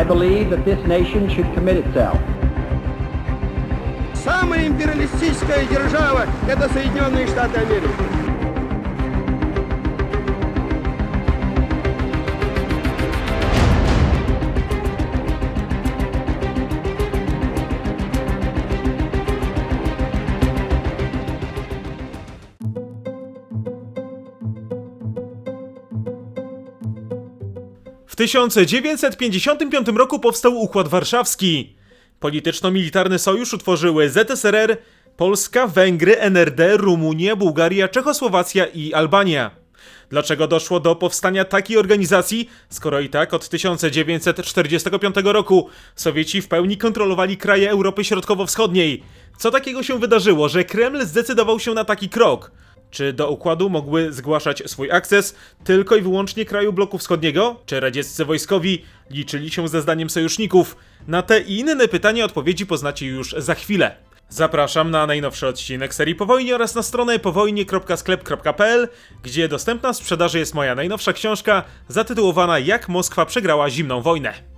I believe that this nation should commit itself Самая империалистическая держава – это Соединенные Штаты Америки. 1955 roku powstał Układ Warszawski. Polityczno-militarny sojusz utworzyły ZSRR, Polska, Węgry, NRD, Rumunia, Bułgaria, Czechosłowacja i Albania. Dlaczego doszło do powstania takiej organizacji, skoro i tak od 1945 roku Sowieci w pełni kontrolowali kraje Europy Środkowo-Wschodniej? Co takiego się wydarzyło, że Kreml zdecydował się na taki krok? Czy do układu mogły zgłaszać swój akces tylko i wyłącznie kraju bloku wschodniego? Czy radzieccy wojskowi liczyli się ze zdaniem sojuszników? Na te i inne pytania odpowiedzi poznacie już za chwilę. Zapraszam na najnowszy odcinek serii Po wojnie oraz na stronę powojnie.sklep.pl, gdzie dostępna w sprzedaży jest moja najnowsza książka zatytułowana Jak Moskwa przegrała zimną wojnę.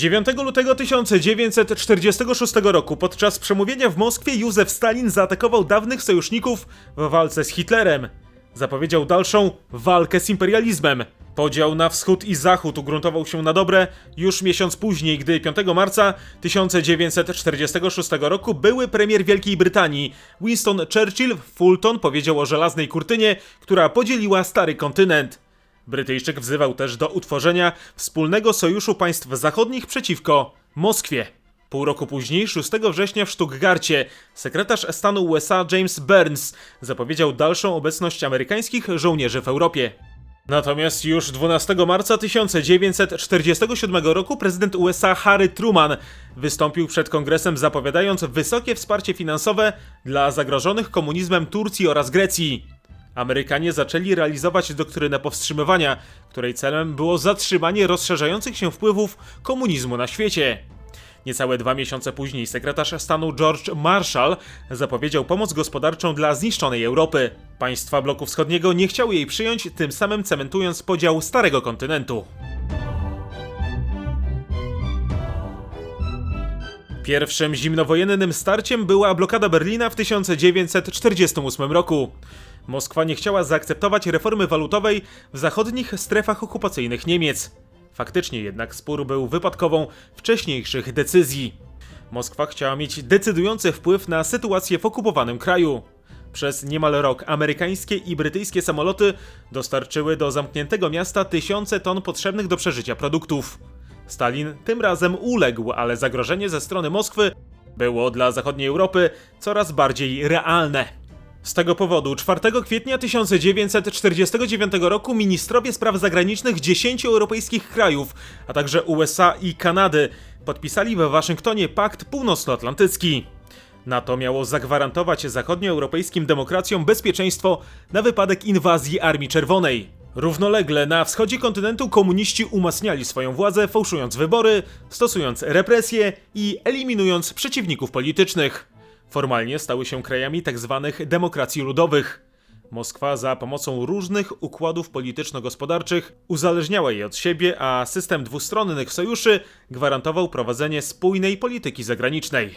9 lutego 1946 roku podczas przemówienia w Moskwie Józef Stalin zaatakował dawnych sojuszników w walce z Hitlerem. Zapowiedział dalszą walkę z imperializmem. Podział na wschód i zachód ugruntował się na dobre już miesiąc później, gdy 5 marca 1946 roku były premier Wielkiej Brytanii Winston Churchill w Fulton powiedział o żelaznej kurtynie, która podzieliła stary kontynent. Brytyjczyk wzywał też do utworzenia wspólnego sojuszu państw zachodnich przeciwko Moskwie. Pół roku później, 6 września w Stuttgarcie, sekretarz stanu USA James Burns zapowiedział dalszą obecność amerykańskich żołnierzy w Europie. Natomiast już 12 marca 1947 roku prezydent USA Harry Truman wystąpił przed kongresem zapowiadając wysokie wsparcie finansowe dla zagrożonych komunizmem Turcji oraz Grecji. Amerykanie zaczęli realizować doktrynę powstrzymywania, której celem było zatrzymanie rozszerzających się wpływów komunizmu na świecie. Niecałe dwa miesiące później sekretarz stanu George Marshall zapowiedział pomoc gospodarczą dla zniszczonej Europy. Państwa bloku wschodniego nie chciały jej przyjąć, tym samym cementując podział starego kontynentu. Pierwszym zimnowojennym starciem była blokada Berlina w 1948 roku. Moskwa nie chciała zaakceptować reformy walutowej w zachodnich strefach okupacyjnych Niemiec. Faktycznie jednak spór był wypadkową wcześniejszych decyzji. Moskwa chciała mieć decydujący wpływ na sytuację w okupowanym kraju. Przez niemal rok amerykańskie i brytyjskie samoloty dostarczyły do zamkniętego miasta tysiące ton potrzebnych do przeżycia produktów. Stalin tym razem uległ, ale zagrożenie ze strony Moskwy było dla zachodniej Europy coraz bardziej realne. Z tego powodu 4 kwietnia 1949 roku ministrowie spraw zagranicznych 10 europejskich krajów, a także USA i Kanady podpisali we Waszyngtonie Pakt Północnoatlantycki. NATO miało zagwarantować zachodnioeuropejskim demokracjom bezpieczeństwo na wypadek inwazji Armii Czerwonej. Równolegle na wschodzie kontynentu komuniści umacniali swoją władzę, fałszując wybory, stosując represje i eliminując przeciwników politycznych. Formalnie stały się krajami tzw. demokracji ludowych. Moskwa za pomocą różnych układów polityczno-gospodarczych uzależniała je od siebie, a system dwustronnych sojuszy gwarantował prowadzenie spójnej polityki zagranicznej.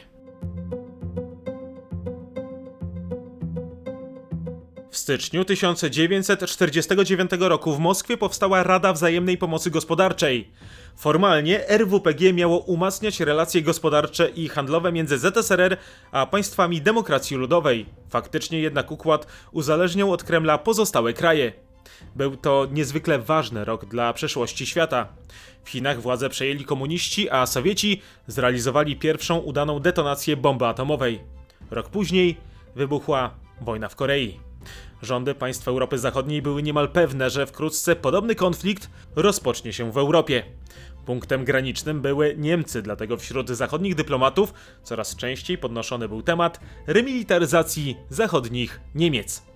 W styczniu 1949 roku w Moskwie powstała Rada Wzajemnej Pomocy Gospodarczej. Formalnie RWPG miało umacniać relacje gospodarcze i handlowe między ZSRR a państwami demokracji ludowej. Faktycznie jednak układ uzależniał od Kremla pozostałe kraje. Był to niezwykle ważny rok dla przeszłości świata. W Chinach władzę przejęli komuniści, a Sowieci zrealizowali pierwszą udaną detonację bomby atomowej. Rok później wybuchła wojna w Korei. Rządy państw Europy Zachodniej były niemal pewne, że wkrótce podobny konflikt rozpocznie się w Europie. Punktem granicznym były Niemcy, dlatego wśród zachodnich dyplomatów coraz częściej podnoszony był temat remilitaryzacji zachodnich Niemiec.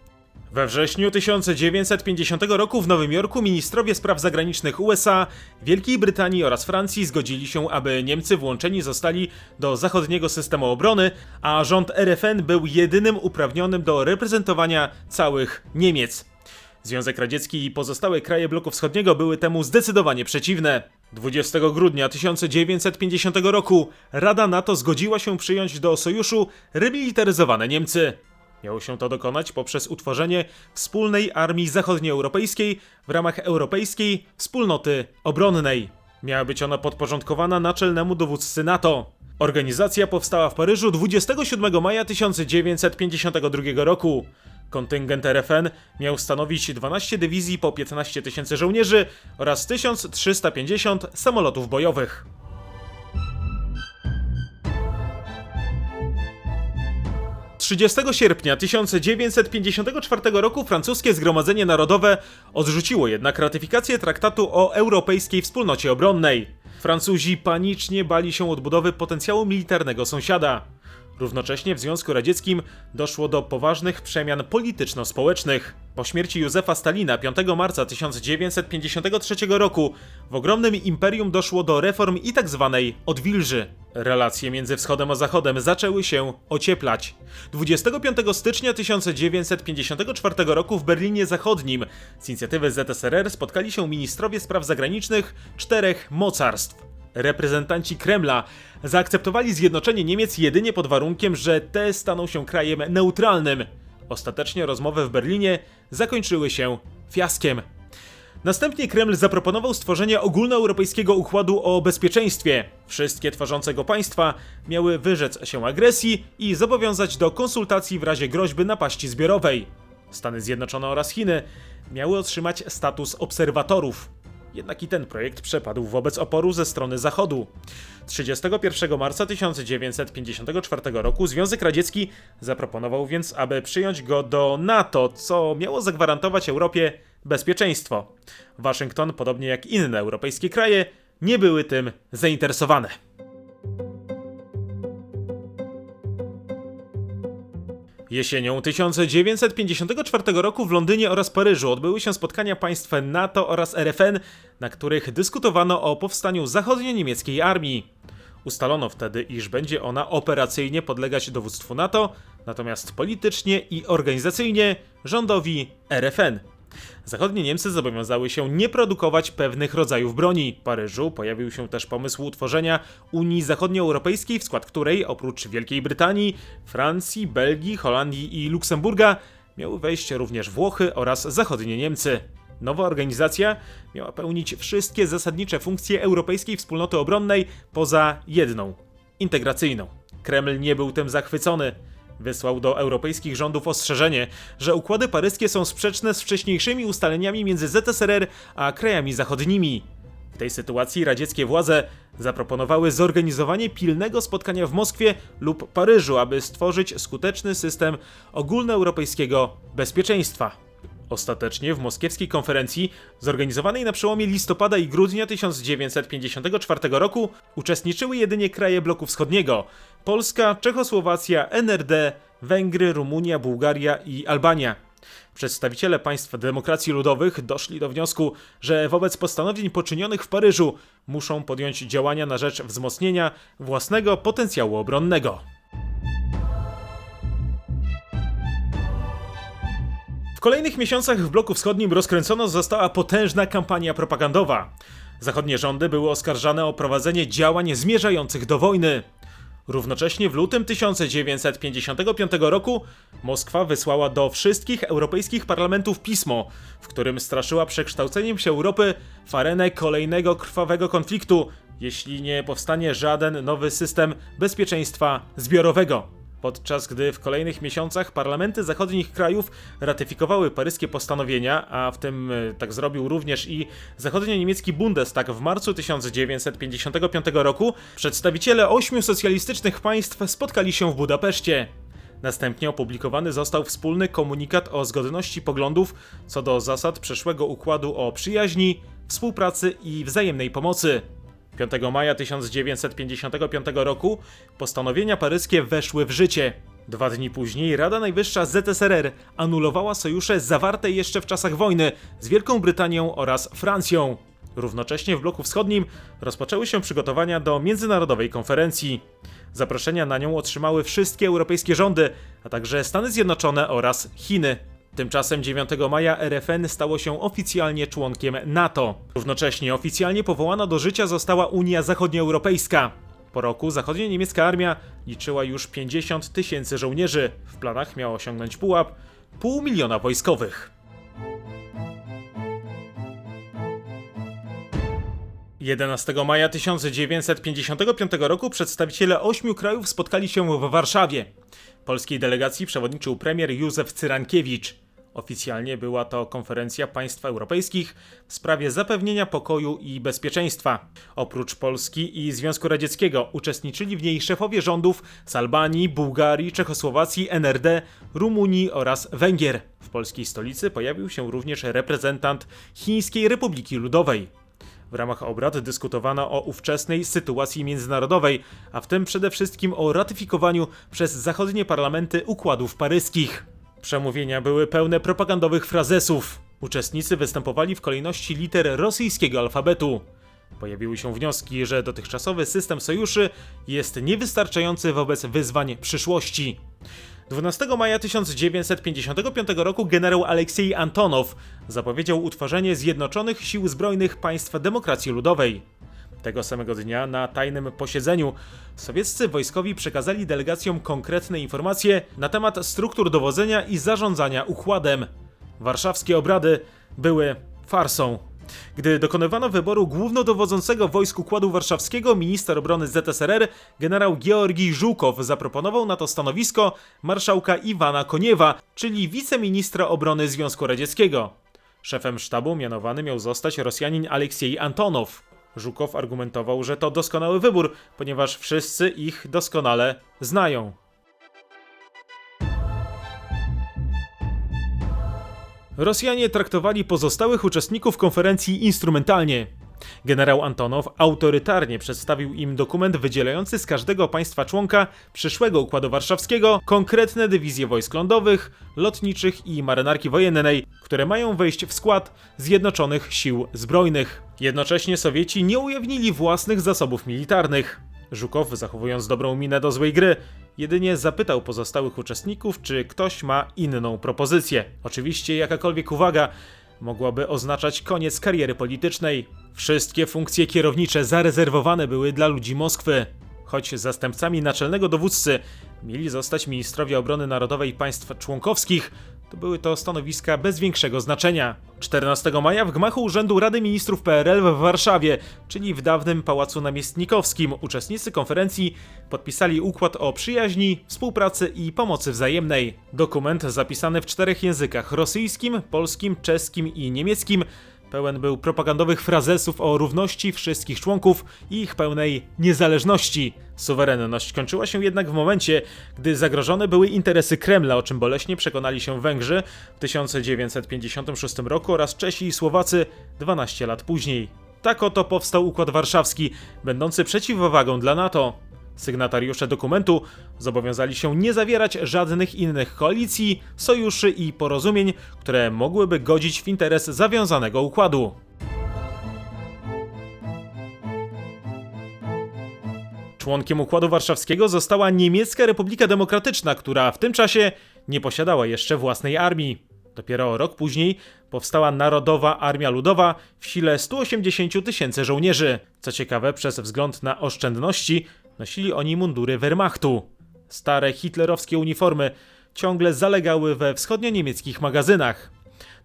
We wrześniu 1950 roku w Nowym Jorku ministrowie spraw zagranicznych USA, Wielkiej Brytanii oraz Francji zgodzili się, aby Niemcy włączeni zostali do zachodniego systemu obrony, a rząd RFN był jedynym uprawnionym do reprezentowania całych Niemiec. Związek Radziecki i pozostałe kraje bloku wschodniego były temu zdecydowanie przeciwne. 20 grudnia 1950 roku Rada NATO zgodziła się przyjąć do sojuszu remilitaryzowane Niemcy. Miało się to dokonać poprzez utworzenie wspólnej armii zachodnioeuropejskiej w ramach Europejskiej Wspólnoty Obronnej. Miała być ona podporządkowana naczelnemu dowódcy NATO. Organizacja powstała w Paryżu 27 maja 1952 roku. Kontyngent RFN miał stanowić 12 dywizji po 15 tysięcy żołnierzy oraz 1350 samolotów bojowych. 30 sierpnia 1954 roku francuskie Zgromadzenie Narodowe odrzuciło jednak ratyfikację traktatu o Europejskiej Wspólnocie Obronnej. Francuzi panicznie bali się odbudowy potencjału militarnego sąsiada. Równocześnie w Związku Radzieckim doszło do poważnych przemian polityczno-społecznych. Po śmierci Józefa Stalina 5 marca 1953 roku w ogromnym imperium doszło do reform i tzw. odwilży. Relacje między wschodem a zachodem zaczęły się ocieplać. 25 stycznia 1954 roku w Berlinie Zachodnim z inicjatywy ZSRR spotkali się ministrowie spraw zagranicznych czterech mocarstw. Reprezentanci Kremla zaakceptowali zjednoczenie Niemiec jedynie pod warunkiem, że te staną się krajem neutralnym. Ostatecznie rozmowy w Berlinie zakończyły się fiaskiem. Następnie Kreml zaproponował stworzenie ogólnoeuropejskiego układu o bezpieczeństwie. Wszystkie tworzące go państwa miały wyrzec się agresji i zobowiązać do konsultacji w razie groźby napaści zbiorowej. Stany Zjednoczone oraz Chiny miały otrzymać status obserwatorów. Jednak i ten projekt przepadł wobec oporu ze strony Zachodu. 31 marca 1954 roku Związek Radziecki zaproponował więc, aby przyjąć go do NATO, co miało zagwarantować Europie bezpieczeństwo. Waszyngton, podobnie jak inne europejskie kraje, nie były tym zainteresowane. Jesienią 1954 roku w Londynie oraz Paryżu odbyły się spotkania państw NATO oraz RFN, na których dyskutowano o powstaniu zachodnio-niemieckiej armii. Ustalono wtedy, iż będzie ona operacyjnie podlegać dowództwu NATO, natomiast politycznie i organizacyjnie rządowi RFN. Zachodnie Niemcy zobowiązały się nie produkować pewnych rodzajów broni. W Paryżu pojawił się też pomysł utworzenia Unii Zachodnioeuropejskiej, w skład której oprócz Wielkiej Brytanii, Francji, Belgii, Holandii i Luksemburga miały wejść również Włochy oraz zachodnie Niemcy. Nowa organizacja miała pełnić wszystkie zasadnicze funkcje Europejskiej Wspólnoty Obronnej poza jedną integracyjną. Kreml nie był tym zachwycony. Wysłał do europejskich rządów ostrzeżenie, że układy paryskie są sprzeczne z wcześniejszymi ustaleniami między ZSRR a krajami zachodnimi. W tej sytuacji radzieckie władze zaproponowały zorganizowanie pilnego spotkania w Moskwie lub Paryżu, aby stworzyć skuteczny system ogólnoeuropejskiego bezpieczeństwa. Ostatecznie w moskiewskiej konferencji, zorganizowanej na przełomie listopada i grudnia 1954 roku, uczestniczyły jedynie kraje bloku wschodniego: Polska, Czechosłowacja, NRD, Węgry, Rumunia, Bułgaria i Albania. Przedstawiciele państw demokracji ludowych doszli do wniosku, że wobec postanowień poczynionych w Paryżu muszą podjąć działania na rzecz wzmocnienia własnego potencjału obronnego. W kolejnych miesiącach w bloku wschodnim rozkręcona została potężna kampania propagandowa. Zachodnie rządy były oskarżane o prowadzenie działań zmierzających do wojny. Równocześnie w lutym 1955 roku Moskwa wysłała do wszystkich europejskich parlamentów pismo, w którym straszyła przekształceniem się Europy w arenę kolejnego krwawego konfliktu, jeśli nie powstanie żaden nowy system bezpieczeństwa zbiorowego. Podczas gdy w kolejnych miesiącach parlamenty zachodnich krajów ratyfikowały paryskie postanowienia, a w tym e, tak zrobił również i zachodnio-niemiecki Bundestag w marcu 1955 roku, przedstawiciele ośmiu socjalistycznych państw spotkali się w Budapeszcie. Następnie opublikowany został wspólny komunikat o zgodności poglądów co do zasad przyszłego układu o przyjaźni, współpracy i wzajemnej pomocy. 5 maja 1955 roku postanowienia paryskie weszły w życie. Dwa dni później Rada Najwyższa ZSRR anulowała sojusze zawarte jeszcze w czasach wojny z Wielką Brytanią oraz Francją. Równocześnie w bloku wschodnim rozpoczęły się przygotowania do międzynarodowej konferencji. Zaproszenia na nią otrzymały wszystkie europejskie rządy, a także Stany Zjednoczone oraz Chiny. Tymczasem 9 maja RFN stało się oficjalnie członkiem NATO. Równocześnie oficjalnie powołana do życia została Unia Zachodnioeuropejska. Po roku zachodnio-niemiecka armia liczyła już 50 tysięcy żołnierzy. W planach miała osiągnąć pułap pół miliona wojskowych. 11 maja 1955 roku przedstawiciele ośmiu krajów spotkali się w Warszawie. Polskiej delegacji przewodniczył premier Józef Cyrankiewicz. Oficjalnie była to konferencja państw europejskich w sprawie zapewnienia pokoju i bezpieczeństwa. Oprócz Polski i Związku Radzieckiego uczestniczyli w niej szefowie rządów z Albanii, Bułgarii, Czechosłowacji, NRD, Rumunii oraz Węgier. W polskiej stolicy pojawił się również reprezentant Chińskiej Republiki Ludowej. W ramach obrad dyskutowano o ówczesnej sytuacji międzynarodowej, a w tym przede wszystkim o ratyfikowaniu przez zachodnie parlamenty układów paryskich. Przemówienia były pełne propagandowych frazesów. Uczestnicy występowali w kolejności liter rosyjskiego alfabetu. Pojawiły się wnioski, że dotychczasowy system sojuszy jest niewystarczający wobec wyzwań przyszłości. 12 maja 1955 roku generał Aleksiej Antonow zapowiedział utworzenie Zjednoczonych Sił Zbrojnych Państw Demokracji Ludowej. Tego samego dnia na tajnym posiedzeniu sowieccy wojskowi przekazali delegacjom konkretne informacje na temat struktur dowodzenia i zarządzania układem. Warszawskie obrady były farsą. Gdy dokonywano wyboru głównodowodzącego wojsk Układu Warszawskiego, minister obrony ZSRR, generał Georgij Żukow zaproponował na to stanowisko marszałka Iwana Koniewa, czyli wiceministra obrony Związku Radzieckiego. Szefem sztabu mianowany miał zostać Rosjanin Aleksiej Antonow. Żukow argumentował, że to doskonały wybór, ponieważ wszyscy ich doskonale znają. Rosjanie traktowali pozostałych uczestników konferencji instrumentalnie. Generał Antonow autorytarnie przedstawił im dokument wydzielający z każdego państwa członka przyszłego Układu Warszawskiego konkretne dywizje wojsk lądowych, lotniczych i marynarki wojennej, które mają wejść w skład Zjednoczonych Sił Zbrojnych. Jednocześnie Sowieci nie ujawnili własnych zasobów militarnych. Żukow, zachowując dobrą minę do złej gry, jedynie zapytał pozostałych uczestników, czy ktoś ma inną propozycję. Oczywiście jakakolwiek uwaga mogłaby oznaczać koniec kariery politycznej. Wszystkie funkcje kierownicze zarezerwowane były dla ludzi Moskwy. Choć zastępcami naczelnego dowódcy mieli zostać ministrowie obrony narodowej państw członkowskich, to były to stanowiska bez większego znaczenia. 14 maja w gmachu Urzędu Rady Ministrów PRL w Warszawie, czyli w dawnym Pałacu Namiestnikowskim, uczestnicy konferencji podpisali układ o przyjaźni, współpracy i pomocy wzajemnej. Dokument zapisany w czterech językach rosyjskim, polskim, czeskim i niemieckim Pełen był propagandowych frazesów o równości wszystkich członków i ich pełnej niezależności. Suwerenność kończyła się jednak w momencie, gdy zagrożone były interesy Kremla, o czym boleśnie przekonali się Węgrzy w 1956 roku oraz Czesi i Słowacy 12 lat później. Tak oto powstał Układ Warszawski, będący przeciwwagą dla NATO. Sygnatariusze dokumentu zobowiązali się nie zawierać żadnych innych koalicji, sojuszy i porozumień, które mogłyby godzić w interes zawiązanego układu. Członkiem Układu Warszawskiego została Niemiecka Republika Demokratyczna, która w tym czasie nie posiadała jeszcze własnej armii. Dopiero rok później powstała Narodowa Armia Ludowa w sile 180 tysięcy żołnierzy. Co ciekawe, przez wzgląd na oszczędności nosili oni mundury Wehrmachtu. Stare hitlerowskie uniformy ciągle zalegały we wschodnio-niemieckich magazynach.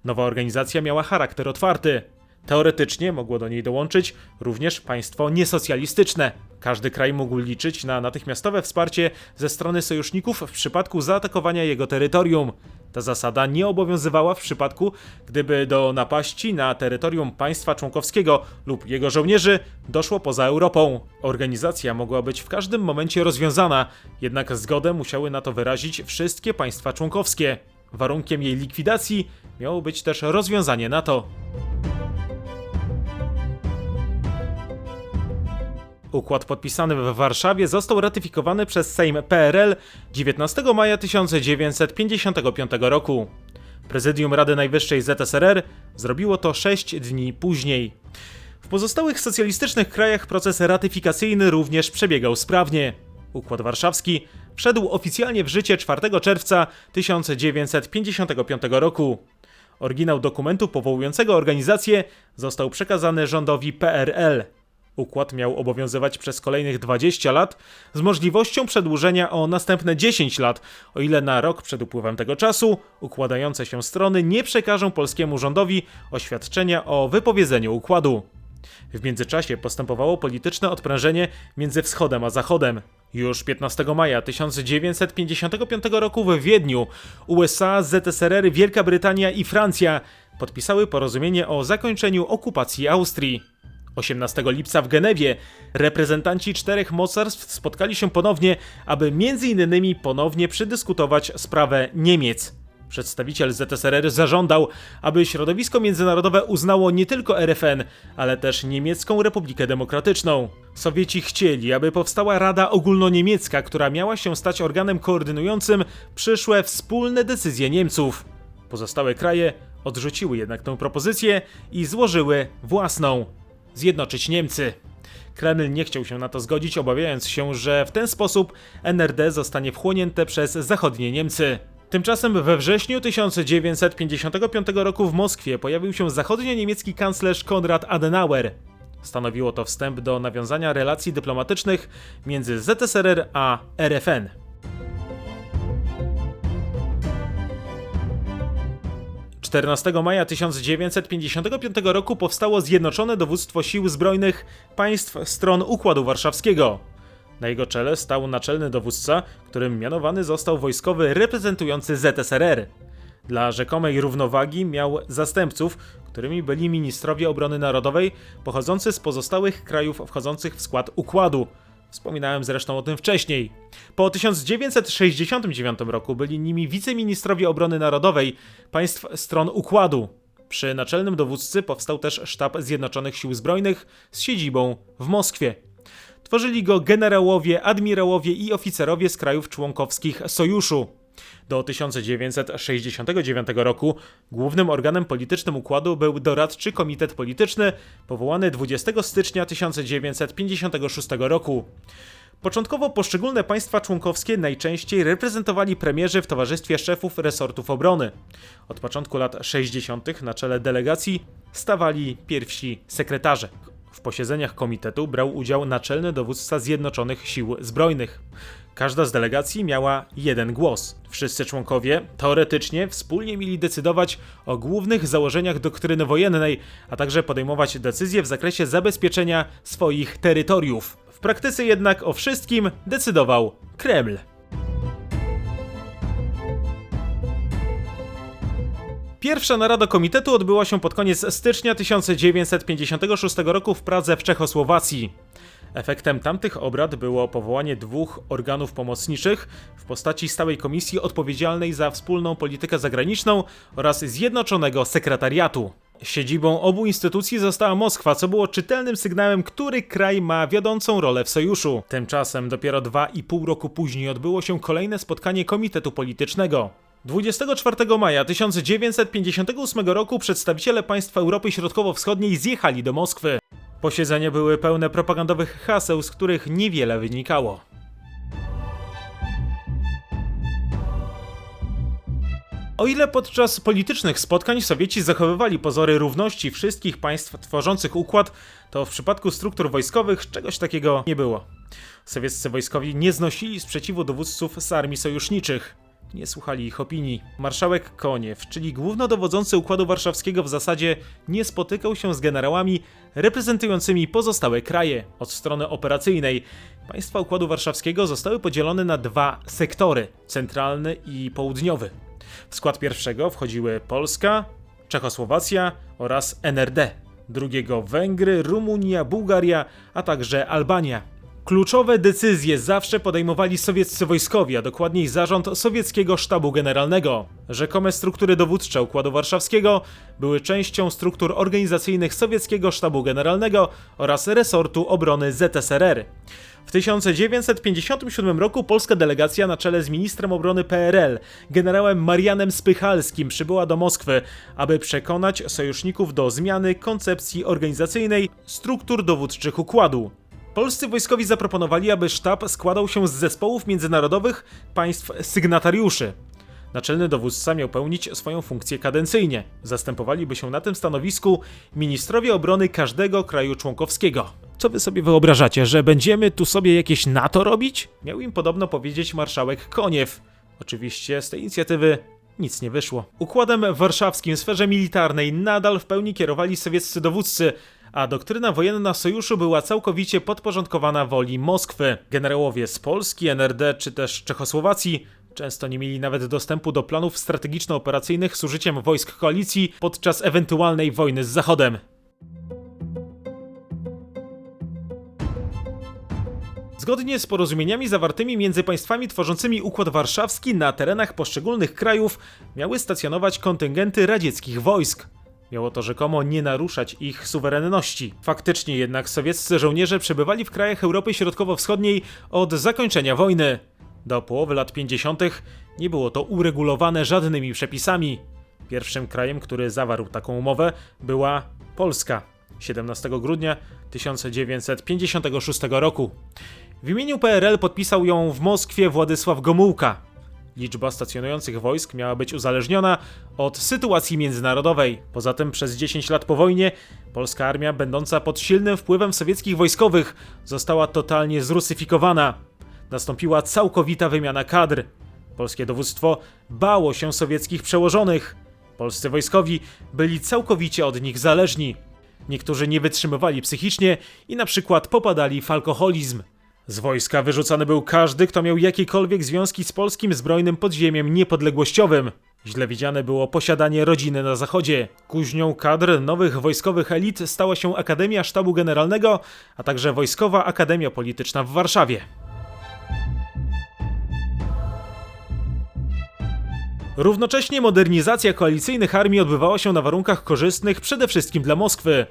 Nowa organizacja miała charakter otwarty. Teoretycznie mogło do niej dołączyć również państwo niesocjalistyczne. Każdy kraj mógł liczyć na natychmiastowe wsparcie ze strony sojuszników w przypadku zaatakowania jego terytorium. Ta zasada nie obowiązywała w przypadku, gdyby do napaści na terytorium państwa członkowskiego lub jego żołnierzy doszło poza Europą. Organizacja mogła być w każdym momencie rozwiązana, jednak zgodę musiały na to wyrazić wszystkie państwa członkowskie. Warunkiem jej likwidacji miało być też rozwiązanie NATO. Układ podpisany w Warszawie został ratyfikowany przez Sejm PRL 19 maja 1955 roku. Prezydium Rady Najwyższej ZSRR zrobiło to 6 dni później. W pozostałych socjalistycznych krajach proces ratyfikacyjny również przebiegał sprawnie. Układ Warszawski wszedł oficjalnie w życie 4 czerwca 1955 roku. Oryginał dokumentu powołującego organizację został przekazany rządowi PRL. Układ miał obowiązywać przez kolejnych 20 lat z możliwością przedłużenia o następne 10 lat, o ile na rok przed upływem tego czasu układające się strony nie przekażą polskiemu rządowi oświadczenia o wypowiedzeniu układu. W międzyczasie postępowało polityczne odprężenie między wschodem a zachodem. Już 15 maja 1955 roku w Wiedniu USA, ZSRR, Wielka Brytania i Francja podpisały porozumienie o zakończeniu okupacji Austrii. 18 lipca w Genewie reprezentanci czterech mocarstw spotkali się ponownie, aby m.in. ponownie przedyskutować sprawę Niemiec. Przedstawiciel ZSRR zażądał, aby środowisko międzynarodowe uznało nie tylko RFN, ale też Niemiecką Republikę Demokratyczną. Sowieci chcieli, aby powstała Rada Ogólnoniemiecka, która miała się stać organem koordynującym przyszłe wspólne decyzje Niemców. Pozostałe kraje odrzuciły jednak tę propozycję i złożyły własną zjednoczyć Niemcy. Kreml nie chciał się na to zgodzić, obawiając się, że w ten sposób NRD zostanie wchłonięte przez zachodnie Niemcy. Tymczasem we wrześniu 1955 roku w Moskwie pojawił się zachodnio-niemiecki kanclerz Konrad Adenauer. Stanowiło to wstęp do nawiązania relacji dyplomatycznych między ZSRR a RFN. 14 maja 1955 roku powstało Zjednoczone Dowództwo Sił Zbrojnych Państw Stron Układu Warszawskiego. Na jego czele stał naczelny dowódca, którym mianowany został wojskowy reprezentujący ZSRR. Dla rzekomej równowagi miał zastępców, którymi byli ministrowie obrony narodowej pochodzący z pozostałych krajów wchodzących w skład układu. Wspominałem zresztą o tym wcześniej. Po 1969 roku byli nimi wiceministrowie obrony narodowej państw stron układu. Przy naczelnym dowódcy powstał też sztab Zjednoczonych Sił Zbrojnych z siedzibą w Moskwie. Tworzyli go generałowie, admirałowie i oficerowie z krajów członkowskich sojuszu. Do 1969 roku głównym organem politycznym układu był doradczy komitet polityczny powołany 20 stycznia 1956 roku. Początkowo poszczególne państwa członkowskie najczęściej reprezentowali premierzy w towarzystwie szefów resortów obrony. Od początku lat 60. na czele delegacji stawali pierwsi sekretarze. W posiedzeniach komitetu brał udział naczelny dowódca Zjednoczonych Sił Zbrojnych. Każda z delegacji miała jeden głos. Wszyscy członkowie teoretycznie wspólnie mieli decydować o głównych założeniach doktryny wojennej, a także podejmować decyzje w zakresie zabezpieczenia swoich terytoriów. W praktyce jednak o wszystkim decydował Kreml. Pierwsza narada komitetu odbyła się pod koniec stycznia 1956 roku w Pradze w Czechosłowacji. Efektem tamtych obrad było powołanie dwóch organów pomocniczych w postaci stałej komisji odpowiedzialnej za wspólną politykę zagraniczną oraz zjednoczonego sekretariatu. Siedzibą obu instytucji została Moskwa, co było czytelnym sygnałem, który kraj ma wiodącą rolę w sojuszu. Tymczasem dopiero dwa i pół roku później odbyło się kolejne spotkanie Komitetu Politycznego. 24 maja 1958 roku przedstawiciele państw Europy Środkowo-Wschodniej zjechali do Moskwy. Posiedzenia były pełne propagandowych haseł, z których niewiele wynikało. O ile podczas politycznych spotkań Sowieci zachowywali pozory równości wszystkich państw tworzących układ, to w przypadku struktur wojskowych czegoś takiego nie było. Sowieccy wojskowi nie znosili sprzeciwu dowódców z armii sojuszniczych. Nie słuchali ich opinii. Marszałek Koniew, czyli głównodowodzący Układu Warszawskiego w zasadzie nie spotykał się z generałami reprezentującymi pozostałe kraje. Od strony operacyjnej państwa Układu Warszawskiego zostały podzielone na dwa sektory: centralny i południowy. W skład pierwszego wchodziły Polska, Czechosłowacja oraz NRD. Drugiego Węgry, Rumunia, Bułgaria, a także Albania. Kluczowe decyzje zawsze podejmowali sowieccy wojskowi, a dokładniej zarząd sowieckiego sztabu generalnego. Rzekome struktury dowódcze Układu Warszawskiego były częścią struktur organizacyjnych sowieckiego sztabu generalnego oraz resortu obrony ZSRR. W 1957 roku polska delegacja na czele z ministrem obrony PRL, generałem Marianem Spychalskim przybyła do Moskwy, aby przekonać sojuszników do zmiany koncepcji organizacyjnej struktur dowódczych układu. Polscy wojskowi zaproponowali, aby sztab składał się z zespołów międzynarodowych państw sygnatariuszy. Naczelny dowódca miał pełnić swoją funkcję kadencyjnie. Zastępowaliby się na tym stanowisku ministrowie obrony każdego kraju członkowskiego. Co wy sobie wyobrażacie, że będziemy tu sobie jakieś NATO robić? Miał im podobno powiedzieć marszałek Koniew. Oczywiście z tej inicjatywy nic nie wyszło. Układem warszawskim w sferze militarnej nadal w pełni kierowali sowieccy dowódcy, a doktryna wojenna sojuszu była całkowicie podporządkowana woli Moskwy. Generałowie z Polski, NRD czy też Czechosłowacji często nie mieli nawet dostępu do planów strategiczno-operacyjnych z użyciem wojsk koalicji podczas ewentualnej wojny z Zachodem. Zgodnie z porozumieniami zawartymi między państwami tworzącymi Układ Warszawski na terenach poszczególnych krajów miały stacjonować kontyngenty radzieckich wojsk. Miało to rzekomo nie naruszać ich suwerenności. Faktycznie jednak sowieccy żołnierze przebywali w krajach Europy Środkowo-Wschodniej od zakończenia wojny. Do połowy lat 50. nie było to uregulowane żadnymi przepisami. Pierwszym krajem, który zawarł taką umowę, była Polska 17 grudnia 1956 roku. W imieniu PRL podpisał ją w Moskwie Władysław Gomułka. Liczba stacjonujących wojsk miała być uzależniona od sytuacji międzynarodowej. Poza tym przez 10 lat po wojnie polska armia, będąca pod silnym wpływem sowieckich wojskowych, została totalnie zrusyfikowana. Nastąpiła całkowita wymiana kadr. Polskie dowództwo bało się sowieckich przełożonych. Polscy wojskowi byli całkowicie od nich zależni. Niektórzy nie wytrzymywali psychicznie i na przykład popadali w alkoholizm. Z wojska wyrzucany był każdy, kto miał jakiekolwiek związki z polskim zbrojnym podziemiem niepodległościowym. Źle widziane było posiadanie rodziny na zachodzie. Kuźnią kadr nowych wojskowych elit stała się Akademia Sztabu Generalnego, a także Wojskowa Akademia Polityczna w Warszawie. Równocześnie modernizacja koalicyjnych armii odbywała się na warunkach korzystnych przede wszystkim dla Moskwy.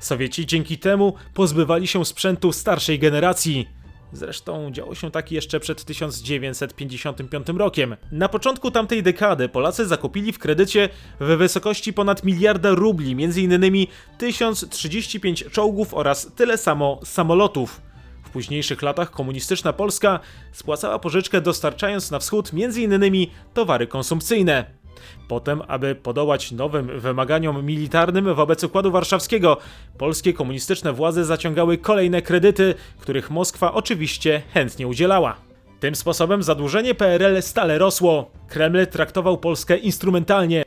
Sowieci dzięki temu pozbywali się sprzętu starszej generacji. Zresztą działo się tak jeszcze przed 1955 rokiem. Na początku tamtej dekady Polacy zakupili w kredycie w wysokości ponad miliarda rubli, m.in. 1035 czołgów oraz tyle samo samolotów. W późniejszych latach komunistyczna Polska spłacała pożyczkę dostarczając na wschód m.in. towary konsumpcyjne. Potem, aby podołać nowym wymaganiom militarnym wobec Układu Warszawskiego, polskie komunistyczne władze zaciągały kolejne kredyty, których Moskwa oczywiście chętnie udzielała. Tym sposobem zadłużenie PRL stale rosło. Kreml traktował Polskę instrumentalnie,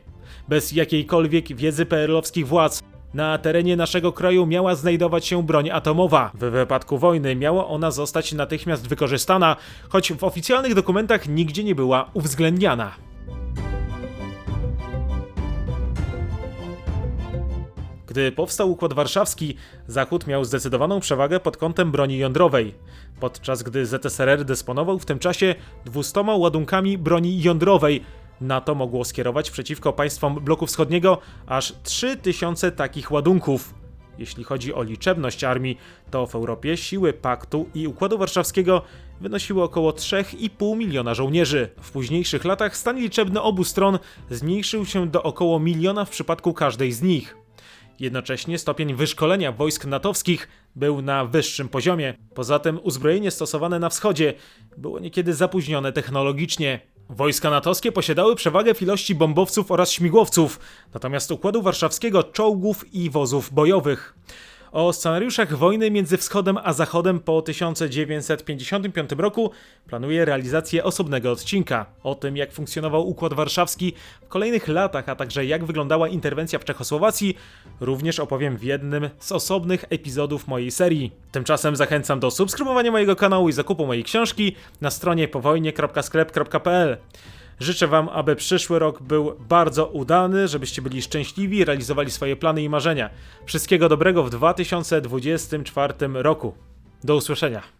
bez jakiejkolwiek wiedzy PRL-owskich władz. Na terenie naszego kraju miała znajdować się broń atomowa. W wypadku wojny miała ona zostać natychmiast wykorzystana, choć w oficjalnych dokumentach nigdzie nie była uwzględniana. Gdy powstał Układ Warszawski, Zachód miał zdecydowaną przewagę pod kątem broni jądrowej, podczas gdy ZSRR dysponował w tym czasie 200 ładunkami broni jądrowej. NATO mogło skierować przeciwko państwom bloku wschodniego aż 3000 takich ładunków. Jeśli chodzi o liczebność armii, to w Europie siły Paktu i Układu Warszawskiego wynosiły około 3,5 miliona żołnierzy. W późniejszych latach stan liczebny obu stron zmniejszył się do około miliona w przypadku każdej z nich. Jednocześnie stopień wyszkolenia wojsk natowskich był na wyższym poziomie. Poza tym uzbrojenie stosowane na wschodzie było niekiedy zapóźnione technologicznie. Wojska natowskie posiadały przewagę w ilości bombowców oraz śmigłowców, natomiast Układu Warszawskiego czołgów i wozów bojowych. O scenariuszach wojny między Wschodem a Zachodem po 1955 roku planuje realizację osobnego odcinka. O tym, jak funkcjonował Układ Warszawski w kolejnych latach, a także jak wyglądała interwencja w Czechosłowacji, również opowiem w jednym z osobnych epizodów mojej serii. Tymczasem zachęcam do subskrybowania mojego kanału i zakupu mojej książki na stronie powojnie.sklep.pl. Życzę Wam, aby przyszły rok był bardzo udany, żebyście byli szczęśliwi, realizowali swoje plany i marzenia. Wszystkiego dobrego w 2024 roku. Do usłyszenia.